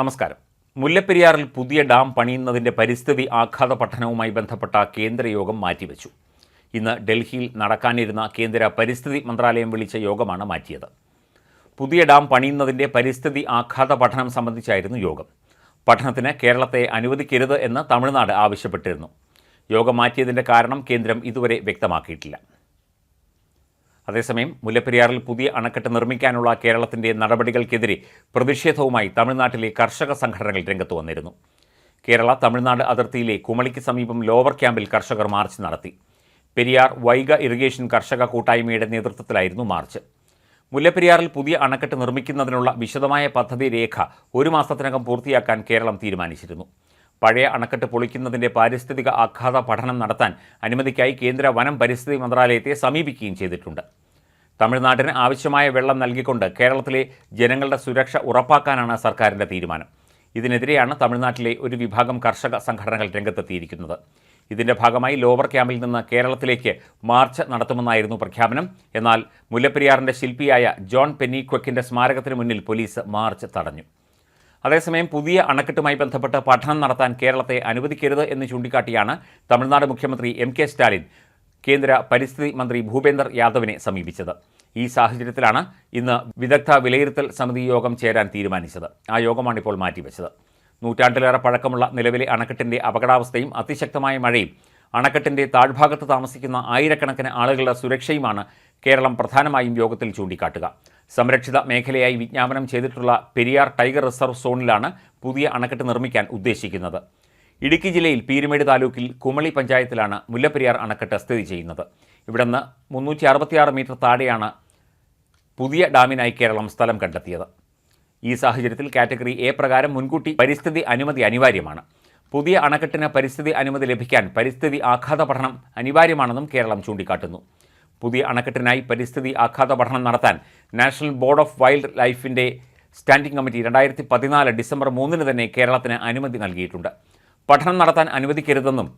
നമസ്കാരം. മുല്ലപ്പെരിയാറിൽ പുതിയ ഡാം പണിയുന്നതിന്റെ പരിസ്ഥിതി ആഘാത പഠനവുമായി ബന്ധപ്പെട്ട കേന്ദ്രയോഗം മാറ്റിവെച്ചു. ഇന്ന് ഡൽഹിയിൽ നടക്കാനിരുന്ന കേന്ദ്ര പരിസ്ഥിതി മന്ത്രാലയം വിളിച്ച യോഗമാണ് മാറ്റിയത്. പുതിയ ഡാം പണിയുന്നതിന്റെ പരിസ്ഥിതി ആഘാത പഠനം സംബന്ധിച്ചായിരുന്നു യോഗം. പഠനത്തിന് കേരളത്തെ അനുവദിക്കരുത് എന്ന് തമിഴ്നാട് ആവശ്യപ്പെട്ടിരുന്നു. യോഗം മാറ്റിയതിന്റെ കാരണം കേന്ദ്രം ഇതുവരെ വ്യക്തമാക്കിയിട്ടില്ല. അതേസമയം മുല്ലപ്പെരിയാറിൽ പുതിയ അണക്കെട്ട് നിർമ്മിക്കാനുള്ള കേരളത്തിന്റെ നടപടികൾക്കെതിരെ പ്രതിഷേധവുമായി തമിഴ്നാട്ടിലെ കർഷക സംഘടനകൾ രംഗത്ത് വന്നിരുന്നു. കേരള തമിഴ്നാട് അതിർത്തിയിലെ കുമളിക്ക് സമീപം ലോവർ ക്യാമ്പിൽ കർഷകർ മാർച്ച് നടത്തി. പെരിയാർ വൈഗ ഇറിഗേഷൻ കർഷക കൂട്ടായ്മയുടെ നേതൃത്വത്തിലായിരുന്നു മാർച്ച്. മുല്ലപ്പെരിയാറിൽ പുതിയ അണക്കെട്ട് നിർമ്മിക്കുന്നതിനുള്ള വിശദമായ പദ്ധതി രേഖ ഒരു മാസത്തിനകം പൂർത്തിയാക്കാൻ കേരളം തീരുമാനിച്ചിരുന്നു. പഴയ അണക്കെട്ട് പൊളിക്കുന്നതിന്റെ പാരിസ്ഥിതിക ആഘാത പഠനം നടത്താൻ അനുമതിക്കായി കേന്ദ്ര വനം പരിസ്ഥിതി മന്ത്രാലയത്തെ സമീപിക്കുകയും ചെയ്തിട്ടുണ്ട്. തമിഴ്നാട്ടിന് ആവശ്യമായ വെള്ളം നൽകിക്കൊണ്ട് കേരളത്തിലെ ജനങ്ങളുടെ സുരക്ഷ ഉറപ്പാക്കാനാണ് സർക്കാരിന്റെ തീരുമാനം. ഇതിനെതിരെയാണ് തമിഴ്നാട്ടിലെ ഒരു വിഭാഗം കർഷക സംഘടനകൾ രംഗത്തെത്തിയിരിക്കുന്നത്. ഇതിന്റെ ഭാഗമായി ലോവർ ക്യാമ്പിൽ നിന്ന് കേരളത്തിലേക്ക് മാർച്ച് നടത്തുമെന്നായിരുന്നു പ്രഖ്യാപനം. എന്നാൽ മുല്ലപ്പെരിയാറിന്റെ ശില്പിയായ ജോൺ പെന്നിക്വക്കിന്റെ സ്മാരകത്തിന് മുന്നിൽ പോലീസ് മാർച്ച് തടഞ്ഞു. അതേസമയം പുതിയ അണക്കെട്ടുമായി ബന്ധപ്പെട്ട് പഠനം നടത്താൻ കേരളത്തെ അനുവദിക്കരുത് എന്ന് ചൂണ്ടിക്കാട്ടിയാണ് തമിഴ്നാട് മുഖ്യമന്ത്രി എം കെ സ്റ്റാലിൻ കേന്ദ്ര പരിസ്ഥിതി മന്ത്രി ഭൂപേന്ദർ യാദവിനെ സമീപിച്ചത്. ഈ സാഹചര്യത്തിലാണ് ഇന്ന് വിദഗ്ധ വിലയിരുത്തൽ സമിതി യോഗം ചേരാൻ തീരുമാനിച്ചത്. ആ യോഗമാണിപ്പോൾ മാറ്റിവെച്ചത്. നൂറ്റാണ്ടിലേറെ പഴക്കമുള്ള നിലവിലെ അണക്കെട്ടിന്റെ അപകടാവസ്ഥയും അതിശക്തമായ മഴയും അണക്കെട്ടിന്റെ താഴ്ഭാഗത്ത് താമസിക്കുന്ന ആയിരക്കണക്കിന് ആളുകളുടെ സുരക്ഷയുമാണ് കേരളം പ്രധാനമായും യോഗത്തിൽ ചൂണ്ടിക്കാട്ടുക. സംരക്ഷിത മേഖലയായി വിജ്ഞാപനം ചെയ്തിട്ടുള്ള പെരിയാർ ടൈഗർ റിസർവ് സോണിലാണ് പുതിയ അണക്കെട്ട് നിർമ്മിക്കാൻ ഉദ്ദേശിക്കുന്നത്. ഇടുക്കി ജില്ലയിൽ പീരുമേട് താലൂക്കിൽ കുമളി പഞ്ചായത്തിലാണ് മുല്ലപ്പെരിയാർ അണക്കെട്ട് സ്ഥിതി ചെയ്യുന്നത്. ഇവിടെ നിന്ന് മുന്നൂറ്റി അറുപത്തിയാറ് മീറ്റർ താഴെയാണ് പുതിയ ഡാമിനായി കേരളം സ്ഥലം കണ്ടെത്തിയത്. ഈ സാഹചര്യത്തിൽ കാറ്റഗറി എ പ്രകാരം മുൻകൂട്ടി പരിസ്ഥിതി അനുമതി അനിവാര്യമാണ്. പുതിയ അണക്കെട്ടിന് പരിസ്ഥിതി അനുമതി ലഭിക്കാൻ പരിസ്ഥിതി ആഘാത പഠനം അനിവാര്യമാണെന്നും കേരളം ചൂണ്ടിക്കാട്ടുന്നു. പുതിയ അണക്കെട്ടിനായി പരിസ്ഥിതി ആഘാത പഠനം നടത്താൻ നാഷണൽ ബോർഡ് ഓഫ് വൈൽഡ് ലൈഫിന്റെ സ്റ്റാൻഡിംഗ് കമ്മിറ്റി രണ്ടായിരത്തി പതിനാല് ഡിസംബർ മൂന്നിന് തന്നെ കേരളത്തിന് അനുമതി നൽകിയിട്ടുണ്ട്. പഠനം നടത്താൻ അനുവദിക്കരുതെന്നും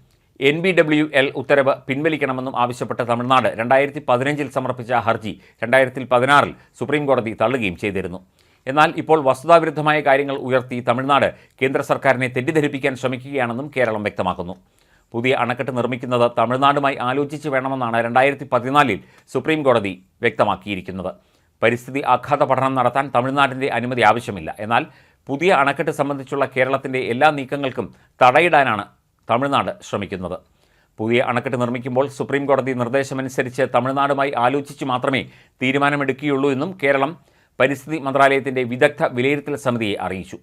എൻ ബി ഡബ്ല്യു എൽ ഉത്തരവ് പിൻവലിക്കണമെന്നും ആവശ്യപ്പെട്ട് തമിഴ്നാട് രണ്ടായിരത്തി പതിനഞ്ചിൽ സമർപ്പിച്ച ഹർജി രണ്ടായിരത്തി പതിനാറിൽ സുപ്രീംകോടതി തള്ളുകയും ചെയ്തിരുന്നു. എന്നാൽ ഇപ്പോൾ വസ്തുതാവിരുദ്ധമായ കാര്യങ്ങൾ ഉയർത്തി തമിഴ്നാട് കേന്ദ്ര സർക്കാരിനെ തെറ്റിദ്ധരിപ്പിക്കാൻ ശ്രമിക്കുകയാണെന്നും കേരളം വ്യക്തമാക്കുന്നു. പുതിയ അണക്കെട്ട് നിർമ്മിക്കുന്നത് തമിഴ്നാടുമായി ആലോചിച്ച് വേണമെന്നാണ് രണ്ടായിരത്തി പതിനാലിൽ സുപ്രീം കോടതി വ്യക്തമാക്കിയിരിക്കുന്നത്. പരിസ്ഥിതി ആഘാത പഠനം നടത്താൻ തമിഴ്നാടിന്റെ അനുമതി ആവശ്യമില്ല. എന്നാൽ പുതിയ അണക്കെട്ട് സംബന്ധിച്ചുള്ള കേരളത്തിന്റെ എല്ലാ നീക്കങ്ങൾക്കും തടയിടാനാണ് തമിഴ്നാട് ശ്രമിക്കുന്നത്. പുതിയ അണക്കെട്ട് നിർമ്മിക്കുമ്പോൾ സുപ്രീം കോടതി നിർദ്ദേശമനുസരിച്ച് തമിഴ്നാടുമായി ആലോചിച്ച് മാത്രമേ തീരുമാനമെടുക്കുകയുള്ളൂ എന്നും കേരളം പരിസ്ഥിതി മന്ത്രാലയത്തിന്റെ വിദഗ്ധ വിലയിരുത്തൽ സമിതിയെ അറിയിച്ചു.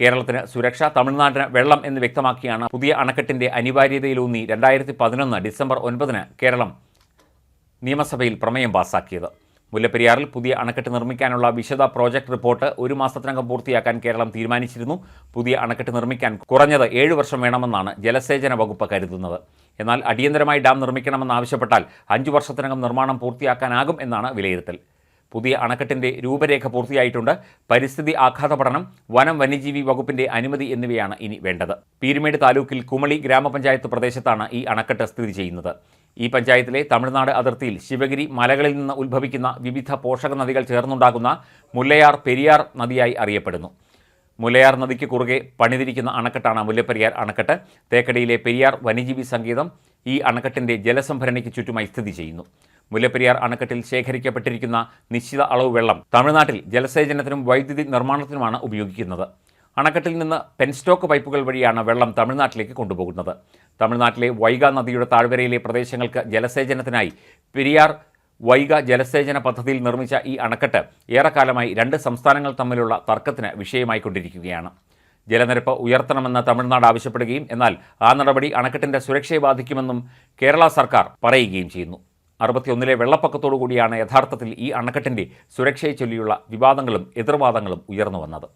കേരളത്തിന് സുരക്ഷ തമിഴ്നാടിന് വെള്ളം എന്ന് വ്യക്തമാക്കിയാണ് പുതിയ അണക്കെട്ടിന്റെ അനിവാര്യതയിലൂന്നി രണ്ടായിരത്തി പതിനൊന്ന് ഡിസംബർ ഒൻപതിന് കേരളം നിയമസഭയിൽ പ്രമേയം പാസാക്കിയത്. മുല്ലപ്പെരിയാറിൽ പുതിയ അണക്കെട്ട് നിർമ്മിക്കാനുള്ള വിശദ പ്രോജക്ട് റിപ്പോർട്ട് ഒരു മാസത്തിനകം പൂർത്തിയാക്കാൻ കേരളം തീരുമാനിച്ചിരുന്നു. പുതിയ അണക്കെട്ട് നിർമ്മിക്കാൻ കുറഞ്ഞത് ഏഴ് വർഷം വേണമെന്നാണ് ജലസേചന വകുപ്പ് കരുതുന്നത്. എന്നാൽ അടിയന്തരമായി ഡാം നിർമ്മിക്കണമെന്നാവശ്യപ്പെട്ടാൽ അഞ്ചു വർഷത്തിനകം നിർമ്മാണം പൂർത്തിയാക്കാനാകും എന്നാണ് വിലയിരുത്തൽ. പുതിയ അണക്കെട്ടിന്റെ രൂപരേഖ പൂർത്തിയായിട്ടുണ്ട്. പരിസ്ഥിതി ആഘാത പഠനം വനം വന്യജീവി വകുപ്പിന്റെ അനുമതി എന്നിവയാണ് ഇനി വേണ്ടത്. പീരുമേട് താലൂക്കിൽ കുമളി ഗ്രാമപഞ്ചായത്ത് പ്രദേശത്താണ് ഈ അണക്കെട്ട് സ്ഥിതി ചെയ്യുന്നത്. ഈ പഞ്ചായത്തിലെ തമിഴ്നാട് അതിർത്തിയിൽ ശിവഗിരി മലകളിൽ നിന്ന് ഉത്ഭവിക്കുന്ന വിവിധ പോഷക നദികൾ ചേർന്നുണ്ടാകുന്ന മുല്ലയാർ പെരിയാർ നദിയായി അറിയപ്പെടുന്നു. മുല്ലയാർ നദിക്ക് കുറുകെ പണിതിരിക്കുന്ന അണക്കെട്ടാണ് മുല്ലപ്പെരിയാർ അണക്കെട്ട്. തേക്കടിയിലെ പെരിയാർ വന്യജീവി സംഗീതം ഈ അണക്കെട്ടിന്റെ ജലസംഭരണിക്ക് ചുറ്റുമായി സ്ഥിതി ചെയ്യുന്നു. മുല്ലപ്പെരിയാർ അണക്കെട്ടിൽ ശേഖരിക്കപ്പെട്ടിരിക്കുന്ന നിശ്ചിത അളവ് വെള്ളം തമിഴ്നാട്ടിൽ ജലസേചനത്തിനും വൈദ്യുതി നിർമ്മാണത്തിനുമാണ് ഉപയോഗിക്കുന്നത്. അണക്കെട്ടിൽ നിന്ന് പെൻസ്റ്റോക്ക് പൈപ്പുകൾ വഴിയാണ് വെള്ളം തമിഴ്നാട്ടിലേക്ക് കൊണ്ടുപോകുന്നത്. തമിഴ്നാട്ടിലെ വൈഗ നദിയുടെ താഴ്വരയിലെ പ്രദേശങ്ങൾക്ക് ജലസേചനത്തിനായി പെരിയാർ വൈഗ ജലസേചന പദ്ധതിയിൽ നിർമ്മിച്ച ഈ അണക്കെട്ട് ഏറെക്കാലമായി രണ്ട് സംസ്ഥാനങ്ങൾ തമ്മിലുള്ള തർക്കത്തിന് വിഷയമായിക്കൊണ്ടിരിക്കുകയാണ് ജലനിരപ്പ് ഉയർത്തണമെന്ന് തമിഴ്നാട് ആവശ്യപ്പെടുകയും എന്നാൽ ആ നടപടി അണക്കെട്ടിന്റെ സുരക്ഷയെ ബാധിക്കുമെന്നും കേരള സർക്കാർ പറയുകയും ചെയ്യുന്നു. അറുപത്തിയൊന്നിലെ വെള്ളപ്പൊക്കത്തോടു കൂടിയാണ് യഥാർത്ഥത്തിൽ ഈ അണക്കെട്ടിന്റെ സുരക്ഷയെ ചൊല്ലിയുള്ള വിവാദങ്ങളും എതിർവാദങ്ങളും ഉയർന്നു വന്നത്.